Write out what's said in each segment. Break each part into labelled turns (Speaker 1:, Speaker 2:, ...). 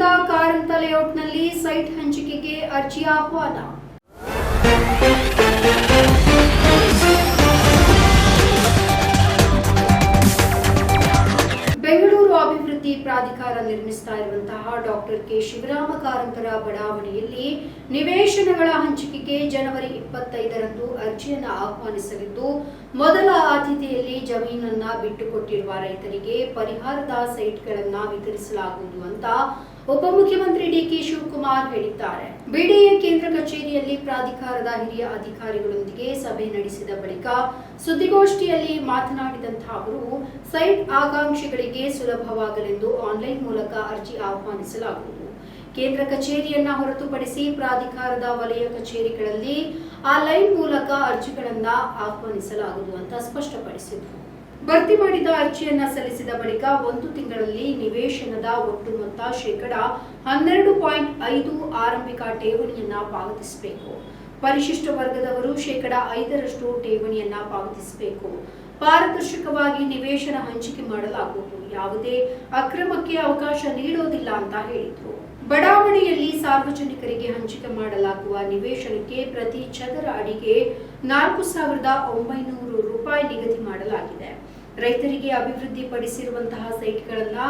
Speaker 1: ಬೆಂಗಳೂರಿನಿಂದ ಕಾರಂತ ಲೇಔಟ್ನಲ್ಲಿ ಸೈಟ್ ಹಂಚಿಕೆಗೆ ಅರ್ಜಿ ಆಹ್ವಾನ. ಬೆಂಗಳೂರು ಅಭಿವೃದ್ಧಿ ಪ್ರಾಧಿಕಾರ ನಿರ್ಮಿಸ್ತಾ ಇರುವಂತಹ ಡಾಕ್ಟರ್ ಕೆ ಶಿವರಾಮ ಕಾರಂತರ ಬಡಾವಣೆಯಲ್ಲಿ ನಿವೇಶನಗಳ ಹಂಚಿಕೆಗೆ ಜನವರಿ ಇಪ್ಪತ್ತೈದರಂದು ಅರ್ಜಿಯನ್ನು ಆಹ್ವಾನಿಸಲಿದ್ದು, ಮೊದಲ ಆದ್ಯತೆಯಲ್ಲಿ ಜಮೀನನ್ನ ಬಿಟ್ಟುಕೊಟ್ಟಿರುವ ರೈತರಿಗೆ ಪರಿಹಾರದ ಸೈಟ್ಗಳನ್ನ ವಿತರಿಸಲಾಗುವುದು ಅಂತ ಉಪಮುಖ್ಯಮಂತ್ರಿ ಡಿಕೆ ಶಿವಕುಮಾರ್ ಹೇಳಿದ್ದಾರೆ. ಬಿಡಿಎ ಕೇಂದ್ರ ಕಚೇರಿಯಲ್ಲಿ ಪ್ರಾಧಿಕಾರದ ಹಿರಿಯ ಅಧಿಕಾರಿಗಳೊಂದಿಗೆ ಸಭೆ ನಡೆಸಿದ ಬಳಿಕ ಸುದ್ದಿಗೋಷ್ಠಿಯಲ್ಲಿ ಮಾತನಾಡಿದಂತಹ ಅವರು, ಸೈಟ್ ಆಕಾಂಕ್ಷಿಗಳಿಗೆ ಸುಲಭವಾಗಲೆಂದು ಆನ್ಲೈನ್ ಮೂಲಕ ಅರ್ಜಿ ಆಹ್ವಾನಿಸಲಾಗುವುದು. ಕೇಂದ್ರ ಕಚೇರಿಯನ್ನ ಹೊರತುಪಡಿಸಿ ಪ್ರಾಧಿಕಾರದ ವಲಯ ಕಚೇರಿಗಳಲ್ಲಿ ಆ ಲೈನ್ ಮೂಲಕ ಅರ್ಜಿಗಳನ್ನ ಆಹ್ವಾನಿಸಲಾಗುವುದು ಅಂತ ಸ್ಪಷ್ಟಪಡಿಸಿದರು. ಭರ್ತಿ ಮಾಡಿದ ಅರ್ಜಿಯನ್ನ ಸಲ್ಲಿಸಿದ ಬಳಿಕ ಒಂದು ತಿಂಗಳಲ್ಲಿ ನಿವೇಶನದ ಒಟ್ಟು ಮೊತ್ತ ಶೇಕಡ ಹನ್ನೆರಡು ಪಾಯಿಂಟ್ ಐದು ಆರಂಭಿಕ ಠೇವಣಿಯನ್ನ ಪಾವತಿಸಬೇಕು. ಪರಿಶಿಷ್ಟ ವರ್ಗದವರು ಶೇಕಡ ಐದರಷ್ಟು ಠೇವಣಿಯನ್ನ ಪಾವತಿಸಬೇಕು. ಪಾರದರ್ಶಕವಾಗಿ ನಿವೇಶನ ಹಂಚಿಕೆ ಮಾಡಲಾಗುವುದು. ಯಾವುದೇ ಅಕ್ರಮಕ್ಕೆ ಅವಕಾಶ ನೀಡೋದಿಲ್ಲ ಅಂತ ಹೇಳಿದ್ರು. ಬಡಾವಣೆಯಲ್ಲಿ ಸಾರ್ವಜನಿಕರಿಗೆ ಹಂಚಿಕೆ ಮಾಡಲಾಗುವ ನಿವೇಶನಕ್ಕೆ ಪ್ರತಿ ಚದರ ಅಡಿಗೆ ನಾಲ್ಕು ಸಾವಿರದ ಒಂಬೈನೂರು ರೂಪಾಯಿ ನಿಗದಿ ಮಾಡಲಾಗಿದೆ. ರೈತರಿಗೆ ಅಭಿವೃದ್ಧಿಪಡಿಸಿರುವಂತಹ ಸೈಟ್ಗಳನ್ನ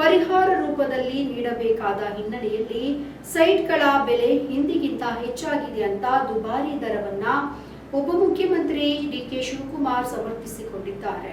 Speaker 1: ಪರಿಹಾರ ರೂಪದಲ್ಲಿ ನೀಡಬೇಕಾದ ಹಿನ್ನೆಲೆಯಲ್ಲಿ ಸೈಟ್ಗಳ ಬೆಲೆ ಹಿಂದಿಗಿಂತ ಹೆಚ್ಚಾಗಿದೆ ಅಂತ ದುಬಾರಿ ದರವನ್ನ ಉಪಮುಖ್ಯಮಂತ್ರಿ ಡಿಕೆ ಶಿವಕುಮಾರ್ ಸಮರ್ಥಿಸಿಕೊಂಡಿದ್ದಾರೆ.